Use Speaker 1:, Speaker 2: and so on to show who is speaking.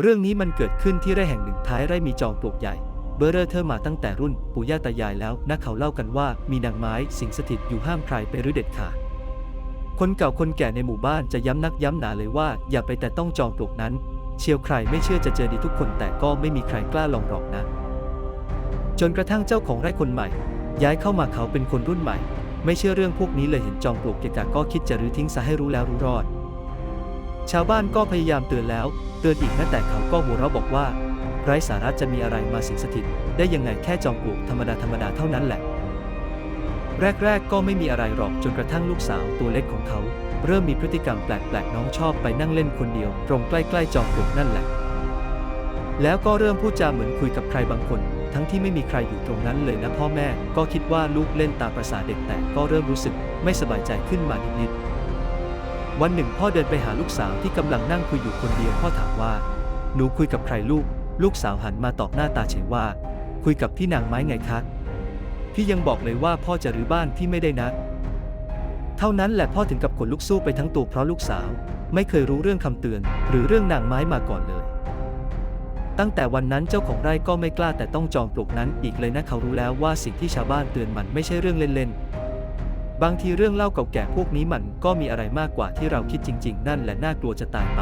Speaker 1: เรื่องนี้มันเกิดขึ้นที่ไร่แห่งหนึ่งท้ายไร่มีจอมปลวกใหญ่ เบอร์เรอเธอมาตั้งแต่รุ่นปู่ย่าตายายแล้วนักเขาเล่ากันว่ามีนางไม้สิงสถิตอยู่ห้ามใครไปรื้อเด็ดขาดคนเก่าคนแก่ในหมู่บ้านจะย้ำนักย้ำหนาเลยว่าอย่าไปแต่ต้องจอมปลวกนั้น เชียวใครไม่เชื่อจะเจอดีทุกคนแต่ก็ไม่มีใครกล้าลองหรอกนะ จนกระทั่งเจ้าของไร่คนใหม่ ย้ายเข้ามาเขาเป็นคนรุ่นใหม่ ไม่เชื่อเรื่องพวกนี้เลยเห็นจอมปลวกเกะกะก็คิดจะรื้อทิ้งซะให้รู้แล้วรู้รอด ชาวบ้านก็พยายามเตือนแล้ว เตือนอีกนะแต่เขาก็หัวเราะบอกว่า ไร้สาระจะมีอะไรมาสิงสถิต ได้ยังไงแค่จอมปลวกธรรมดาธรรมดาเท่านั้นแหละ แรกๆก็ไม่มีอะไรหรอกจนกระทั่งลูกสาวตัวเล็กของเขา เริ่มมีพฤติกรรมแปลกๆ น้องชอบไปนั่งเล่นคนเดียว ตรงใกล้ๆจอมปลวกนั่นแหละ แล้วก็เริ่มพูดจาเหมือนคุยกับใครบางคน ทั้งที่ไม่มีใครอยู่ตรงนั้นเลยนะพ่อแม่ ก็คิดว่าลูกเล่นตามประษาเด็กแต่ก็เริ่มรู้สึกไม่สบายใจขึ้นมานิดๆ วันหนึ่งพ่อเดินไปหาลูกสาวที่กำลังนั่งคุยอยู่คนเดียวพ่อถามว่า หนูคุยกับใครลูก ลูกสาวหันมาตอบหน้าตาเฉยว่า คุยกับพี่นางไม้ไงคะพี่ยังบอกเลยว่าพ่อจะรื้อบ้านพี่ไม่ได้นะ เท่านั้นแหละพ่อถึงกับขนลุกสู้ไปทั้งตัวเพราะลูกสาว ไม่เคยรู้เรื่องคำเตือน หรือเรื่องนางไม้มาก่อนเลย ตั้งแต่วันนั้นเจ้าของไร่ก็ไม่กล้าแต่ต้องจองปลวกนั้นอีกเลยนะเขารู้แล้วว่าสิ่งที่ชาวบ้านเตือนมันไม่ใช่เรื่องเล่นๆ บางทีเรื่องเล่าเก่าแก่พวกนี้มันก็มีอะไรมากกว่าที่เราคิดจริง ๆ นั่นแหละน่ากลัวจะตายไป